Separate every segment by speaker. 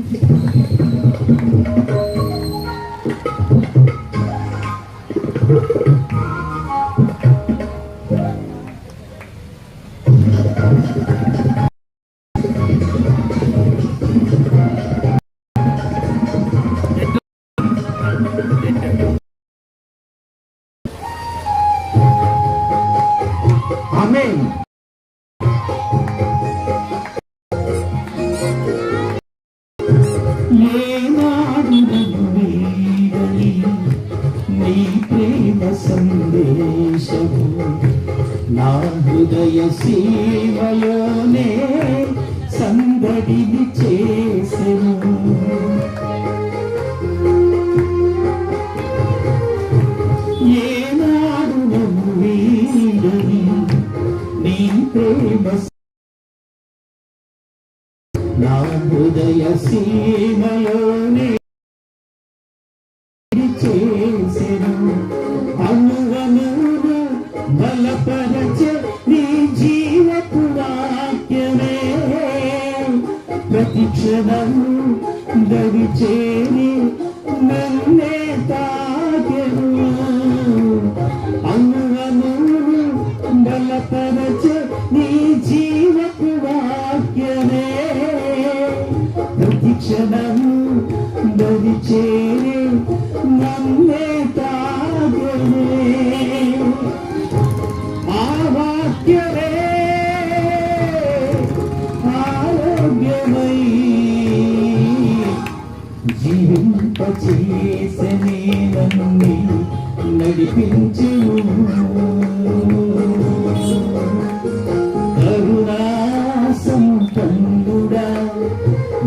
Speaker 1: Thank you. ప్రేమ సందేశము నా హృదయ సీమలోనే సందడిని చేసెను. ఏనాడు నన్ను నీ ప్రేమ నా హృదయ సీమలోనే ప్రతి క్షణం దరి చేరి నన్నే తాకెను. అనువనువు బలపరచ నీ జీవపు వాక్యమే. ప్రతి క్షణం దరి చేరి నన్నే తాగనే జీవింపచేసనే నన్ను నడిపించు కరుణా సంపన్నుడా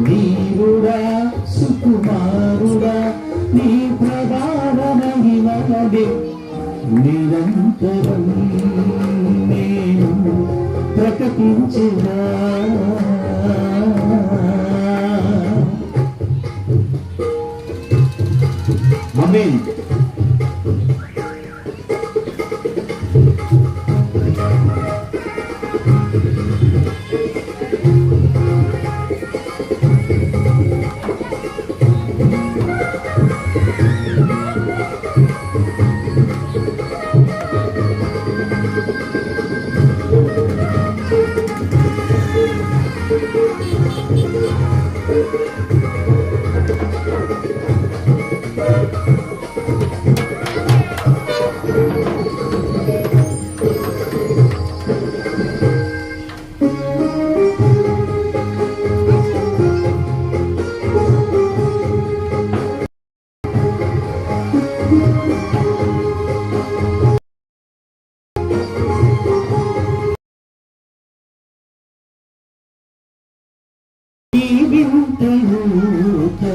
Speaker 1: వీరుడా సుకుమారుడా నీ ప్రధాన మహిమలదే. నిరంతరం నేను ప్రకటించరా Amém.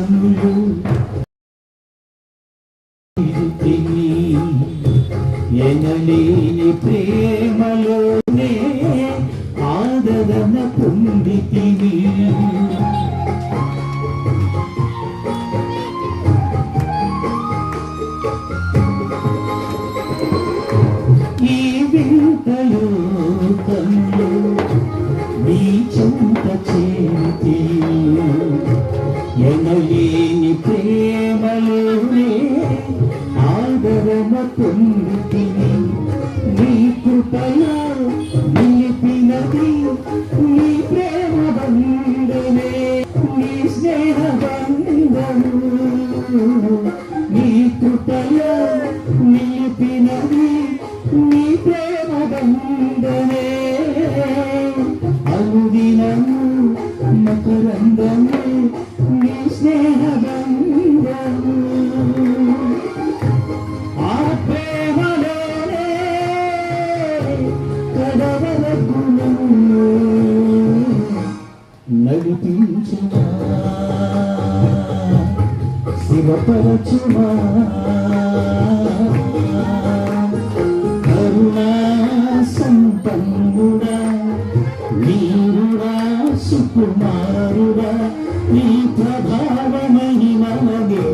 Speaker 1: కనులు తిరిగి ఎనలేని ప్రేమలోనే ఆదరణ పొందితిని. ఎనలేని ప్రేమలోనే ఆదరణ పొందుతుంది నీ కృపలో నడిపించుమా శివపరచుమా కరుణా సంపన్నుడా వీరుడా సుకుమారుడా నీ ప్రభావ మహిమలగే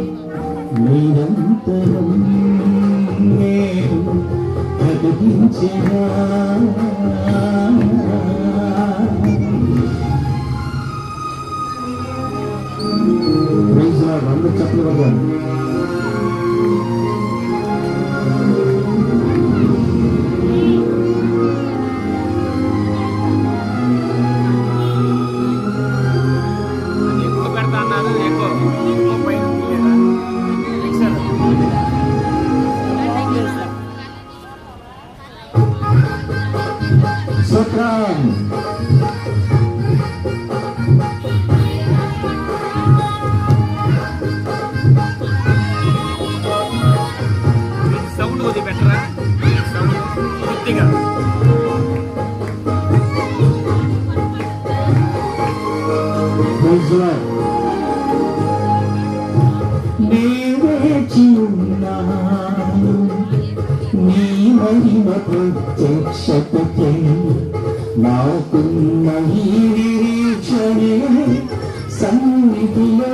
Speaker 1: నిరంతరం Praise the Lord, I'm the chapter. కొద్దిగా నీ మహిమ ప్రత్యక్షతకై నాకున్న ఈ నిరీక్షణే సన్నిధిలో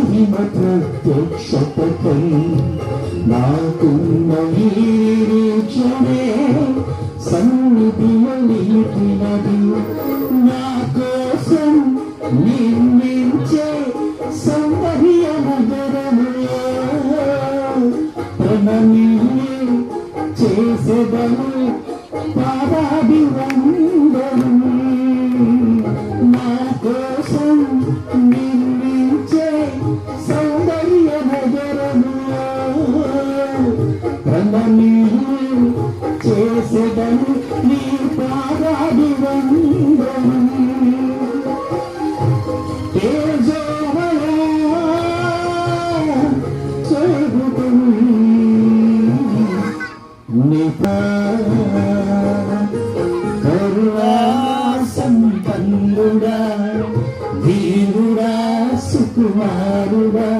Speaker 1: మహిమ ప్రత్యక్షతకై నాకున్న ఈ నిరీక్షణే సన్నిధిలో నా కోసం నిర్మించే సౌందర్య నగరములో ప్రణమిల్లి చేసేదను పాదాది వందనం చేసేదను నీ పాదాది వందనం సంపన్నుడా వీరుడా సుకుమారుడా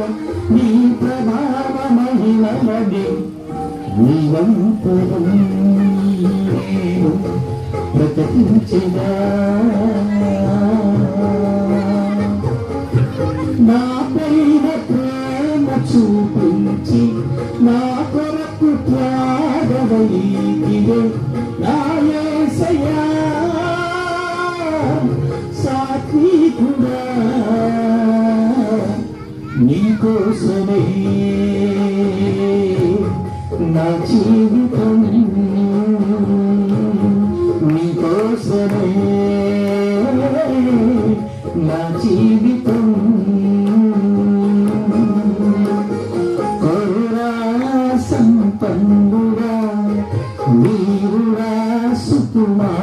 Speaker 1: నీ ప్రభావ మహిమలది నిరంతరం నేను ప్రకటించగా నా పైన ప్రేమ చూపించి నా కొరకు త్యాగవైదివే నా సాత్వికుడా నీకోసమే నా జీవితం.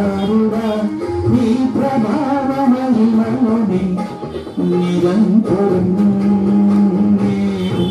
Speaker 1: సుకుమారుడా నీ ప్రభావ మహిమలోని నిరంతరం నేను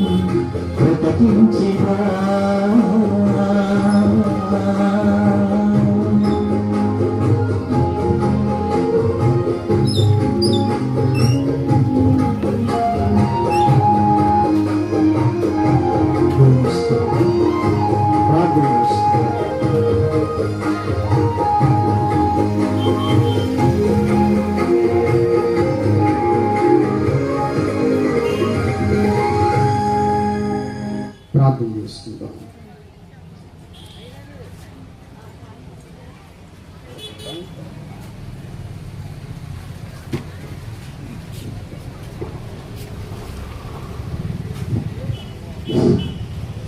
Speaker 1: ప్రార్థన చేసుకుంటాం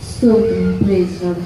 Speaker 2: స్తోత్రం ప్రైజ్ లార్డ్